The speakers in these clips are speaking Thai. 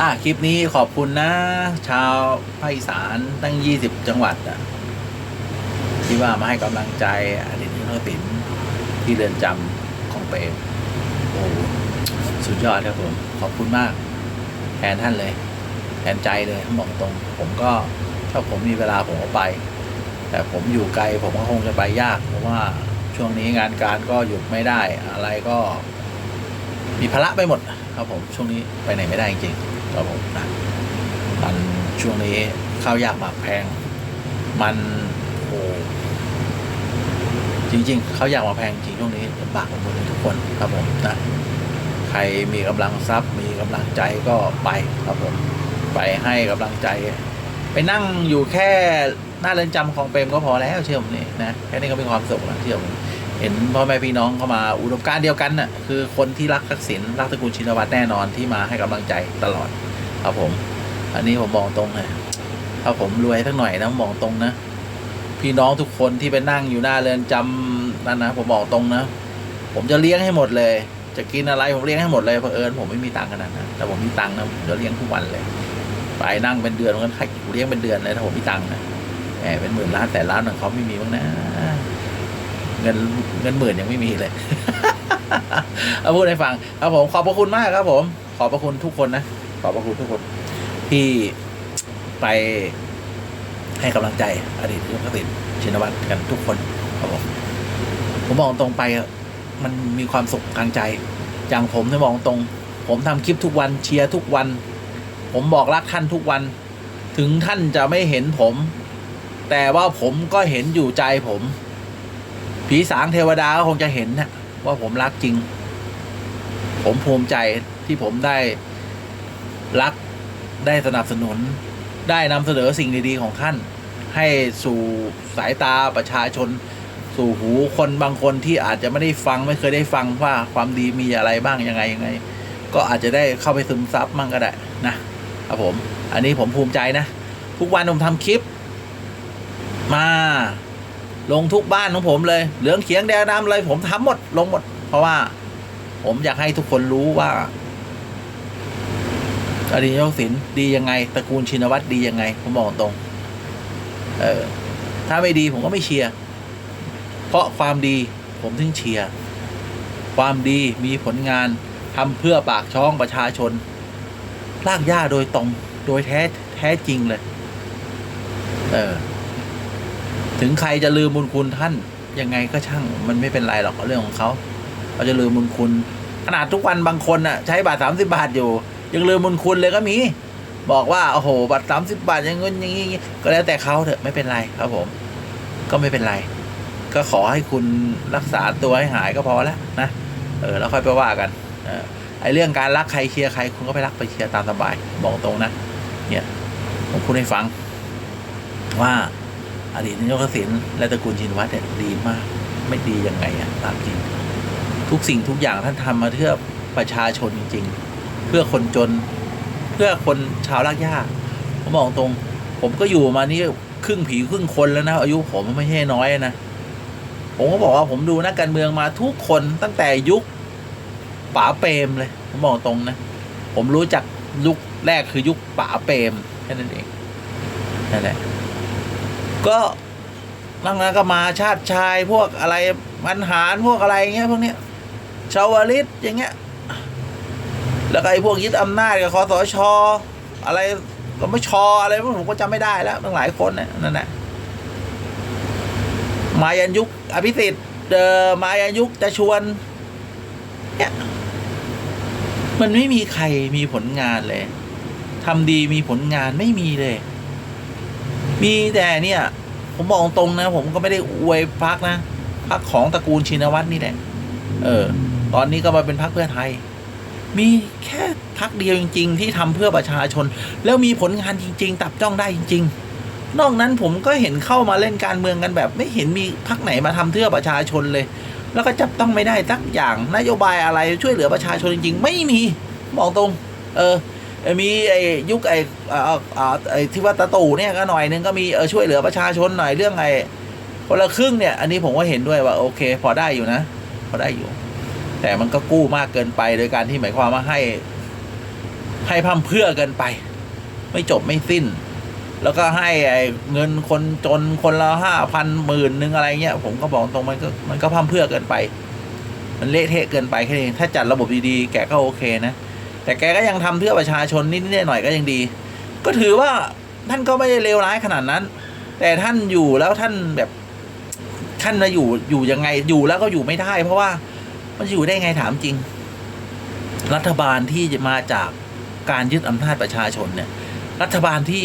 อะคลิปนี้ขอบคุณนะ ชาวภาคอีสานตั้งยี่สิบจังหวัดอะที่ว่ามาให้กำลังใจอดีตนักศิลป์ที่เรือนจำของเปรมโอ้โหสุดยอดครับผม ขอบคุณมาก แทนท่านเลยแทนใจเลยบอกตรง ผมก็ถ้าผมมีเวลาผมก็ไป แต่ผมอยู่ไกลผมก็คงจะไปยาก เพราะว่าช่วงนี้งานการก็หยุดไม่ได้อะไรก็ มีภาระไปหมด ครับผมช่วงนี้ไปไหนไม่ได้จริง ครับผมนะมันช่วงนี้ข้าวยากหมากแพง มันโอ้จริง ๆข้าวยากหมากแพงจริงช่วงนี้ลำบากกันหมดทุกคนครับผมนะใครมีกำลังทรัพย์ มีกำลังใจก็ไปครับผมไปให้กำลังใจ ไปนั่งอยู่แค่หน้าเรือนจำของเปรมก็พอแล้วเชื่อผมนี่นะแค่นี้ก็มีความสุขแล้วเชื่อผม เห็นพ่อแม่พี่น้องเข้ามาอุดมการเดียวกันน่ะคือคนที่รักทักษิณรักตระกูลชินวัตรแน่นอนที่มาให้กำลังใจตลอด ครับผม อันนี้ผมบอกตรงเลยถ้าผมรวยสักหน่อยนะผมบอกตรงนะพี่น้องทุกคนที่ไปนั่งอยู่หน้าเรือนจำนั่นนะผมบอกตรงนะ ผมจะเลี้ยงให้หมดเลย จะกินอะไรผมเลี้ยงให้หมดเลยเพอเอิญผมไม่มีตังค์ขนาดนั้นแต่ผมมีตังค์นะผมจะเลี้ยงทุกวันเลยไปนั่งเป็นเดือนมันให้เลี้ยงเป็นเดือนเลยถ้าผมมีตังค์นะแหมเป็นหมื่นล้านแต่ล้านของเขาไม่มีบ้างนะ งินเงินหมื่นยังไม่มีเลยเอาพูดให้ฟังครับผม ขอบพระคุณมากครับ ผม ขอบพระคุณทุกคนนะขอบพระคุณทุกคน ที่ไปให้กำลังใจอดีตนายกทักษิณชินวัตรกันทุกคนครับผมผมบอกตรงไปอะมันมีความสุขทางใจอย่างผมที่บอกตรง ผมทำคลิปทุกวันเชียร์ทุกวัน ผมบอกรักท่านทุกวัน ถึงท่านจะไม่เห็นผม แต่ว่าผมก็เห็นอยู่ใจผม ผีสางเทวดาก็คงจะเห็นนะว่าผมรักจริง ผมภูมิใจที่ผมได้รักได้สนับสนุน ได้นำเสนอสิ่งดีๆของท่าน ให้สู่สายตาประชาชน สู่หูคนบางคนที่อาจจะไม่ได้ฟังไม่เคยได้ฟังว่าความดีมีอะไรบ้างยังไงยังไง ก็อาจจะได้เข้าไปซึมซับมั่งก็ได้นะครับผม อันนี้ผมภูมิใจนะ ทุกวันผมทำคลิป มา ลงทุกบ้านของผมเลย เหลืองเขียงแดงดำเลยผมทำหมดลงหมด เพราะว่า ผมอยากให้ทุกคนรู้ว่าอดีตนายกศิลป์ดียังไงตระกูลชินวัตรดียังไง ผมบอกตรง เออ ถ้าไม่ดีผมก็ไม่เชียร์ เพราะความดีผมถึงเชียร์ ความดีมีผลงานทำเพื่อปากช่องประชาชน ลากย่าโดยตรง โดยแท้แท้จริงเลย เออ ถึงใครจะลืมบุญคุณท่านยังไงก็ช่างมันไม่เป็นไรหรอกเรื่องของเขาเขาจะลืมบุญคุณ ขนาดทุกวันบางคนน่ะ ใช้บาทสามสิบาทอยู่ ยังลืมบุญคุณเลยก็มี บอกว่าโอ้โหบัตรสามสิบาทอย่างงี้อย่างงี้ก็แล้วแต่เขาเถอะไม่เป็นไรครับผม ก็ไม่เป็นไร ก็ขอให้คุณรักษาตัวให้หายก็พอแล้วนะเออแล้วค่อยไปว่ากันเออไอเรื่องการรักใครเชียร์ใคร คุณก็ไปรักไปเชียร์ตามสบาย บอกตรงนะเนี่ยผมพูดให้ฟังว่า อดีตนายกทักษิณและตระกูลชินวัตรเนี่ยดีมาก ไม่ดียังไงอะตามจริง ทุกสิ่งทุกอย่างท่านทำมาเพื่อประชาชนจริง ๆ เพื่อคนจนเพื่อคนชาวลากหญ้าผมบอกตรง ผมก็อยู่มานี่ครึ่งผีครึ่งคนแล้วนะ อายุผมไม่ใช่น้อยนะผมก็บอกว่าผมดูนักการเมืองมาทุกคนตั้งแต่ยุคป๋าเปรมเลย ผมบอกตรงนะ ผมรู้จักยุคแรกคือยุคป๋าเปรมแค่นั้นเองนั่นแหละ ก็บางนั้นก็มาชาติชายพวกอะไรมันหารพวกอะไรเงี้ยพวกเนี้ยชาวลิตอย่างเงี้ย แล้วก็ไอ้พวกยึดอำนาจกับคอสชอะไรก็ไม่ชออะไรพวกผมก็จำไม่ได้แล้วตั้งหลายคนเนี่ยนั่นแหละมายันยุคอภิสิทธิ์เดอมายันยุคจะชวนเนี่ยมันไม่มีใครมีผลงานเลยทำดีมีผลงานไม่มีเลย มีแต่เนี่ย ผมบอกตรงนะ ผมก็ไม่ได้อวยพักนะพักของตระกูลชินวัตรนี่แหละ เออ ตอนนี้ก็มาเป็นพักเพื่อไทย มีแค่พักเดียวจริง ๆ ที่ทำเพื่อประชาชน แล้วมีผลงานจริง ๆ ตับจ้องได้จริง ๆ นอกนั้นผมก็เห็นเข้ามาเล่นการเมืองกันแบบ ไม่เห็นมีพักไหนมาทำเพื่อประชาชนเลย แล้วก็จับต้องไม่ได้สักอย่างนโยบายอะไรช่วยเหลือประชาชนจริง ๆ ไม่มีบอกตรง เออ มีไอ้ยุคไอ้ไอ้ที่ว่าตะตู่เนี่ยก็หน่อยนึงก็มีเออช่วยเหลือประชาชนหน่อยเรื่องไอ้คนละครึ่งเนี่ย อันนี้ผมก็เห็นด้วยว่าโอเค พอได้อยู่นะ พอได้อยู่ แต่มันก็กู้มากเกินไปโดยการที่หมายความว่าให้ ให้พร่ำเพื่อเกินไป ไม่จบไม่สิ้น แล้วก็ให้ไอ้เงินคนจนคนละห้าพันหมื่นหนึ่งอะไรเงี้ยผมก็บอกตรงมันก็มันก็พร่ำเพื่อเกินไป มันเละเทะเกินไปแค่นี้ถ้าจัดระบบดีๆแกก็โอเคนะ แต่แกก็ยังทำเพื่อประชาชนนิดๆหน่อยๆก็ยังดี ก็ถือว่าท่านก็ไม่ได้เลวร้ายขนาดนั้น แต่ท่านอยู่แล้วท่านแบบท่านจะอยู่อยู่ยังไงอยู่แล้วก็อยู่ไม่ได้ เพราะว่ามันอยู่ได้ไงถามจริง รัฐบาลที่จะมาจากการยึดอำนาจประชาชนเนี่ย รัฐบาลที่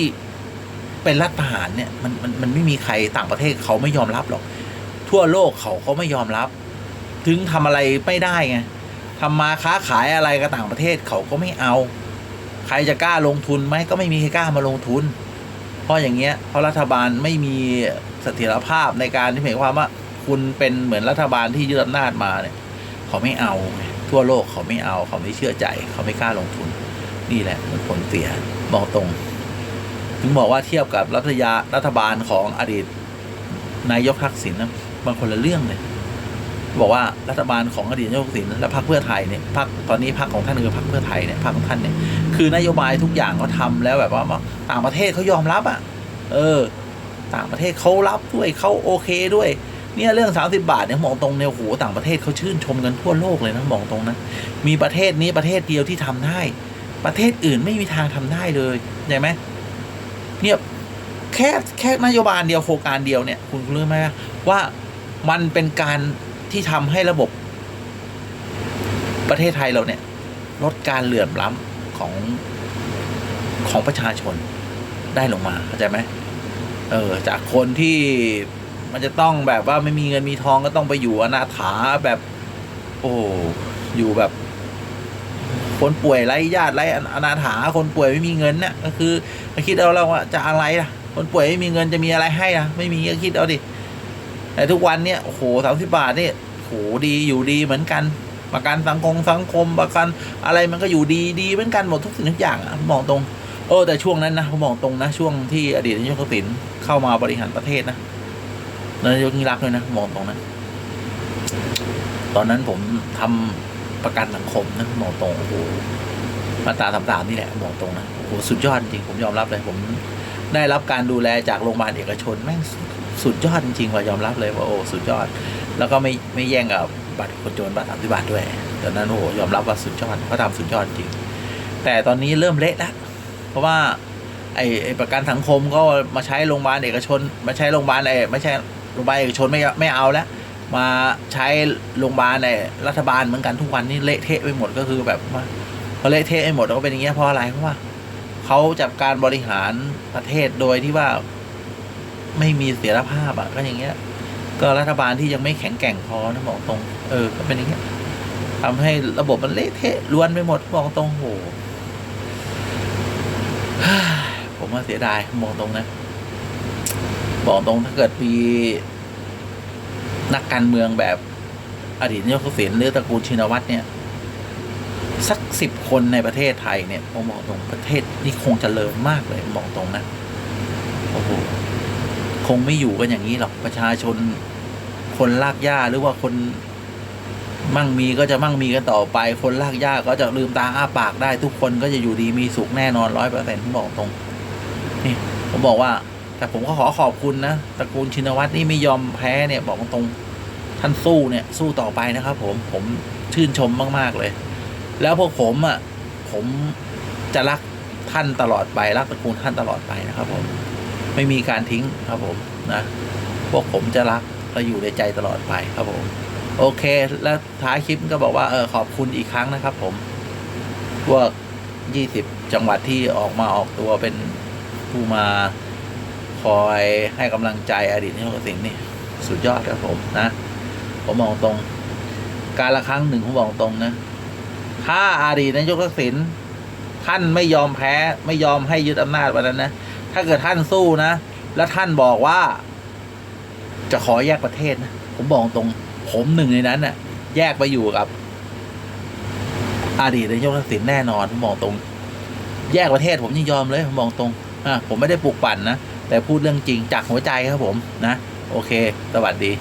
เป็นรัฐประหารเนี่ยมันมันมันไม่มีใครต่างประเทศเขาไม่ยอมรับหรอก ทั่วโลกเขาก็ไม่ยอมรับ ถึงทำอะไรไม่ได้ไง ทำมาค้าขายอะไรกับต่างประเทศเขาก็ไม่เอา ใครจะกล้าลงทุนไหมก็ไม่มีใครกล้ามาลงทุน เพราะอย่างเงี้ยเพราะรัฐบาลไม่มีเสถียรภาพในการที่หมายความว่า คุณเป็นเหมือนรัฐบาลที่ยึดอำนาจมาเนี่ยเขาไม่เอา ทั่วโลกเขาไม่เอา เขาไม่เชื่อใจ เขาไม่กล้าลงทุน นี่แหละมันผลเสียบอกตรง ถึงบอกว่าเทียบกับรัฐยารัฐบาลของอดีตนายกทักษิณนะบางคนละเรื่องเลย บอกว่ารัฐบาลของอดีตนายกทักษิณและพรรคเพื่อไทยเนี่ยพรรคตอนนี้พรรคของท่านคือพรรคเพื่อไทยเนี่ยพรรคของท่านเนี่ยคือนโยบายทุกอย่างเขาทำแล้วแบบว่าต่างประเทศเขายอมรับอะ เออ ต่างประเทศเขารับด้วยเขาโอเคด้วยเนี่ยเรื่อง 30 บาทเนี่ยมองตรงเนี่ยโหต่างประเทศเขาชื่นชมกันทั่วโลกเลยนะมองตรงนะมีประเทศนี้ประเทศเดียวที่ทำได้ ประเทศอื่นไม่มีทางทำได้เลยใช่ไหมเนี่ยแค่แค่นโยบายเดียวโครงการเดียวเนี่ย คุณรู้ไหมว่ามันเป็นการ ที่ทำให้ระบบประเทศไทยเราเนี่ย ลดการเหลื่อมล้ำของของประชาชนได้ลงมาเข้าใจไหมเออจากคนที่มันจะต้องแบบว่าไม่มีเงินมีทองก็ต้องไปอยู่อนาถาแบบ โอ้อยู่แบบ คนป่วยไร้ญาติไร้อนาถาคนป่วยไม่มีเงินเนี่ยก็คือมาคิดเอาแล้วว่าจะอะไรล่ะ คนป่วยไม่มีเงินจะมีอะไรให้อะ ไม่มีก็คิดเอาดิ แต่ทุกวันเนี่ยโอ้โหสามสิบาทเนี่ยโอ้โหดีอยู่ดีเหมือนกัน ประกันสังคมสังคมประกันอะไรมันก็อยู่ดีดีเหมือนกันหมดทุกสิ่งทุกอย่างอะมองตรงเออแต่ช่วงนั้นนะผมมองตรงนะช่วงที่อดีตนายกทักษิณเข้ามาบริหารประเทศนะนายกยิ่งรักษณ์ด้วยนะมองตรงนั้นตอนนั้นผมทำประกันสังคมนะมองตรงโอ้โหมาตราสามสามนี่แหละมองตรงนะโอ้โหสุดยอดจริงผมยอมรับเลยผมได้รับการดูแลจากโรงพยาบาลเอกชนแม่ง สุดยอดจริงๆว่ายอมรับเลยว่าโอ้สุดยอด แล้วก็ไม่ไม่แย่งกับบัตรคนจนบัตรสามสิบาทด้วยตอนนั้นโอ้ยอมรับว่าสุดยอดเขาทำสุดยอดจริง แต่ตอนนี้เริ่มเละแล้วเพราะว่าไอ้ไอประกันสังคมก็มาใช้โรงพยาบาลเอกชน มาใช้โรงพยาบาลไอ้ไม่ใช่โรงพยาบาลเอกชนไม่ไม่เอาแล้วมาใช้โรงพยาบาลไอ้รัฐบาลเหมือนกันทุกวันนี้เละเทะไปหมดก็คือแบบว่าพอเละเทะไปหมดแล้วก็เป็นอย่างเงี้ยเพราะอะไรเพราะว่าเขาจัดการบริหารประเทศโดยที่ว่า ไม่มีเสถียรภาพอะก็อย่างเงี้ย ก็รัฐบาลที่ยังไม่แข็งแกร่งพอนะบอกตรง เออ ก็เป็นอย่างเงี้ยทำให้ระบบมันเละเทะล้วนไปหมดบอกตรงโหผมว่าเสียดายมองตรงนะบอกตรงถ้าเกิดมีนักการเมืองแบบอดีตนายกทักษิณหรือตระกูลชินวัตรเนี่ย สักสิบคนในประเทศไทยเนี่ยผมบอกตรงประเทศนี่คงจเจริญมากเลยมองตรงนะโอ้โห งไม่อยู่กันอย่างนี้หรอกประชาชนคนลากหญ้าหรือว่าคนมั่งมีก็จะมั่งมีกันต่อไป คนลากหญ้าก็จะลืมตาอ้าปากได้ทุกคนก็จะอยู่ดีมีสุขแน่นอนร้อยเปอร์เซ็นต์ผมบอกตรงนี่ผมบอกว่า แต่ผมก็ขอขอบคุณนะตระกูลชินวัตรนี่ไม่ยอมแพ้เนี่ย บอกตรงท่านสู้เนี่ย สู้ต่อไปนะครับ ผมผมชื่นชมมาก ๆ เลย แล้วพวกผมอะผมจะรักท่านตลอดไปรักตระกูลท่านตลอดไปนะครับผม ไม่มีการทิ้งครับผมนะพวกผมจะรักและอยู่ในใจตลอดไปครับผม โอเค แล้วท้ายคลิปก็บอกว่าเออขอบคุณอีกครั้งนะครับผม พวกยี่สิบจังหวัดที่ออกมาออกตัวเป็นผู้มาคอยให้กำลังใจอดีตนายกทักษิณนี่ สุดยอดครับผมนะ ผมมองตรง การละครั้งหนึ่งผมบอกตรงนะ ถ้าอดีตนายกทักษิณท่านไม่ยอมแพ้ ไม่ยอมให้ยึดอำนาจวันนั้นนะ ถ้าเกิดท่านสู้นะ แล้วท่านบอกว่า จะขอแยกประเทศนะ ผมบอกตรง ผมหนึ่งในนั้นน่ะ แยกไปอยู่กับอดีตนายกทักษิณแน่นอนผมบอกตรง แยกประเทศ ผมยิ่งยอมเลยผมบอกตรงอะผมไม่ได้ปลุกปั่นนะ แต่พูดเรื่องจริงจากหัวใจครับผมนะ โอเค สวัสดี